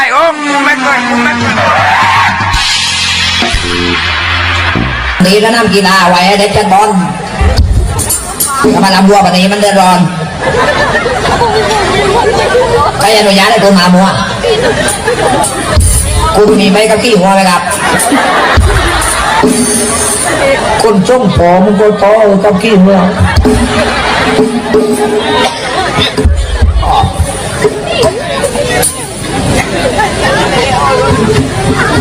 ายโอ้ไม่เคยไม่เคยนี่ก็น้ำกีฬาไว้เด็กจัดบอลถ้ามาลำวัวแบบนี้มันเดือดร้อนใครอนุญาตให้คุณมามัวคุณมีใบกับขี้หัวไหมครับ คุณช่วงผมก็โตกับขี้หัว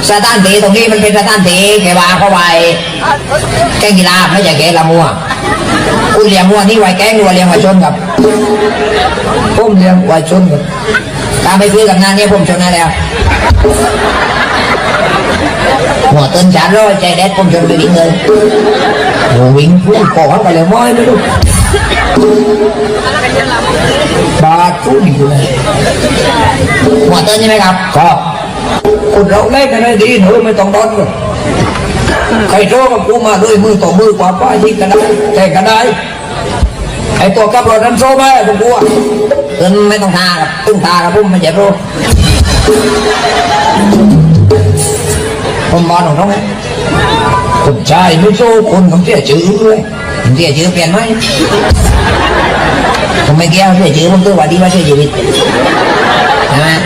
สถานที่ตรงนี้มันเป็นสถานที่แกว่าเข้าไว้แกงกีฬาไม่ใช่แกละมัวคุณเลี้ยงมัวนี่ไว้แกงหรือว่าเลี้ยงไว้ชนกับผมเลี้ยงไว้ชนกับตามไปคุยกับงานนี้ผมชนได้แล้วหัวต้นจานร้อยใจแดดผมชนไปวิ่งเลยหัววิ่งพุ่งปอดไปเลยม้อยไม่รู้ บาดพุ่งอยู่เลยหัวต้นใช่ไหมครับก็คนเราเล่นกันได้ดีหนูไม่ต้องร้อนเลยใครโชว์กับกูมาด้วยมือต่อมือกว่าป้ายิงกันได้แต่กันได้ไอตัวกับรถนั้นโชว์ไหมผมกลัวเอินไม่ต้องทาครับตึ้งทาครับผมไม่เจ็บรู้ผมบอลของเขาคนชายไม่สู้คนผมเสียชื่อเลยผม เสียชื่อเปลี่ยนไหมผมไม่เกี่ยวเสียชื่อผมตัวว่าดีว่าเสียชีวิตนะ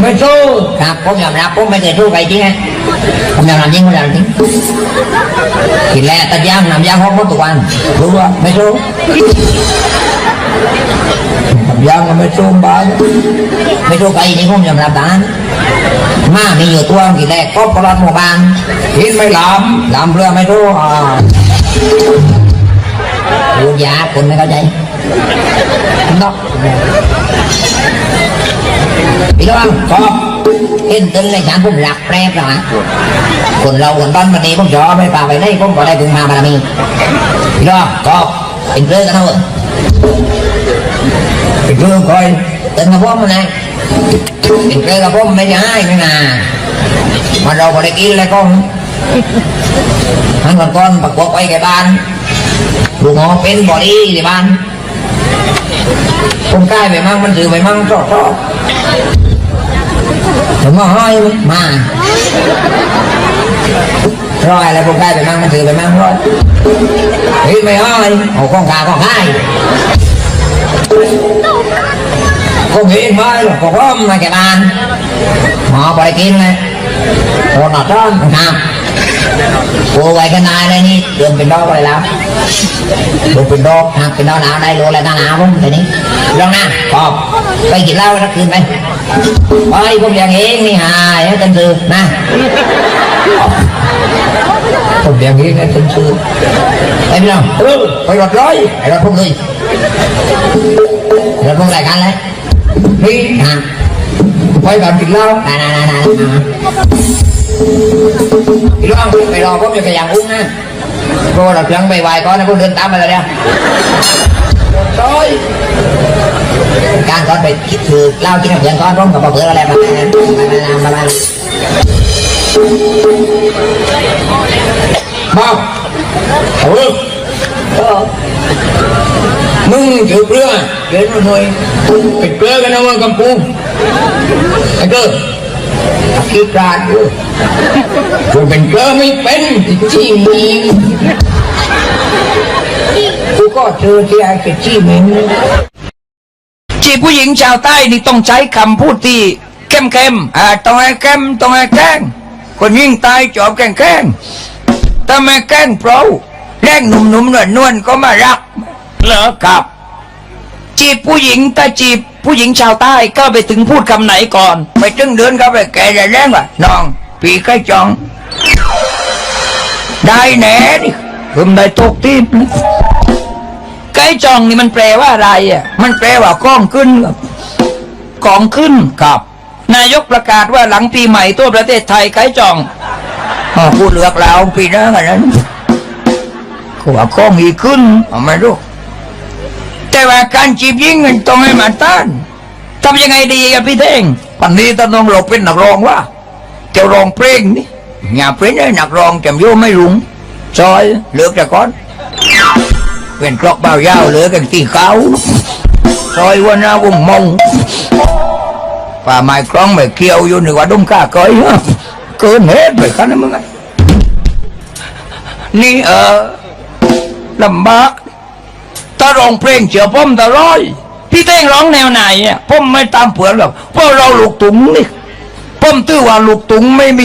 ไม่สู้ครับผมยอมรับผมไม่เคยสู้ใครจริงไงผมยอมรับจริงผมยอมรับจริงกินแล้วตัดยางนำย่างห้องหมดทุกวันรู้ว่าไม่สู้ ยางก็ไม่สู้บ้านไม่สู้ใครนี่ผมยอมรับบ้านมามีอยู่ตัวกี่แรกก็ปลอดหมู่บ้านกินไม่หลามหลามเรือไม่รู้อ่าพูดยาคนไม่เข้าใจนอกพี่น้องก็เห็นตึงในฉันผมหลักแปรปนะคนเราคนบ้านวันนี้ผมจอไม่ป่าไปไหนผมก็ได้พึงมาบารมีพี่น้องก็เป็นเรื่องกันเถอะ เป็นเรื่องคอยเตึงกับผมมันไงเป็นเกลือกับผมไม่ใช่ไม่นามันเราบริกินเลยก้องมันก่อนก้อนปักบไว้แก่บ้านลูกหมอเป็นบอดี้ที่บ้านผมใกล้ไปมั่งมันถือไปมั่งชอบชอบผมมาห้อยมาร้อยอะไรผมใกล้ไปมั่งมันถือไปมั่งร้อยเฮ้ยไม่ห้อยเอาข้องกาข้องให้ กูเห็นมาหรอกกูร่มมาแากบ้านหมอไปกินเลยคนอะร้อนนะกูไว้กันนายเลยนี่เดินเป็นดอกไปแล้วดูเป็นดอกนะเป็นดอกหนาวได้รู้แล้วหน้าหนาวมั้งทีนี้ลองนะขอบไปกินเหล้าสักคืนไหมไปพวกอย่างเองนี่หายให้กันซื้อนะผมอย่างนี้นะคุณซื้อไอ้พี่น้องไปหยอดร้อยไอ้เราพวกนี้ ยู่กับอย่างอุ้งนะเพราะว่าเราเพียงไปไหวก่อนนะพวกเดินตามมาเลยเนี่ยโอ้ยการก่อนไปคิดคือเหล้ากินกับเพียงก่อนร่วมกับเบื่ออะไรมามามามามาบอกเออ มึงถือเปลือกเดินมาหน่อยเป็นเปลือกกันนะว่ากำปูไอ้เกิดคือกราดอยู่กูเป็นเปลือไม่เป็นจี้มีกูก็เจอที่ไอ้กับจี้มีจีบผู้หญิงชาวใต้นี่ต้องใช้คำพูดที่เข้มเข้มอ่าต้องให้เข้มต้องให้แกล้งคนยิ่งตายจอบแกล้งแกล้งถ้าไม่แกล้งเพราแกล้งหนุ่มๆนวลนวลๆก็มารัก เหรอครับ จีบผู้หญิงถ้าจีบผู้หญิงชาวใต้ก็ไปถึงพูดคำไหนก่อน ไปจึงเดินเข้าไปแกแรงว่ะน้องพี่ใกล้จอง ได้แน่ดิผมได้ตกทิพย์นะไก่จองนี่มันแปลว่าอะไรอะมันแปลว่ากล้องขึ้นครับกองขึ้นครับ นายกประกาศว่าหลังปีใหม่ทั่วประเทศไทยไก่จองอ๋อพูดเลือกเราปีหน้ากันนั้นก็ว่ากล้องอีกขึ้นเอาไม่รู้ แต่ว่าการจีบยิงมันต้องให้มันต้านทำยังไงดีกับพี่เท่งปันนี้ต้องต้องเราเป็นนักร้องว่าจะร้องเพลงนี่อย่าเป็นไอ้นักร้องแจำโยไม่รุงซอยเลือกแต่ก่อนเป็นกรอกเบายาวเหลือกันที่เขาซอยวันนาวงมงป่าไม้คล้องไม่เกี่ยวอยู่หนึ่งว่าดุมก้าก้อยเกินเหตุไปขนาดนั้นมึงนี่เออลำบาก ถ้าร้องเพลงเฉียวพ่อมตะร้อย พี่เต้งร้องแนวไหนอ่ยพ่อมไม่ตามเผื่อหรอกเพราะเราลูกตุงนี่พ่อมตื้อว่าลูกตุงไม่มี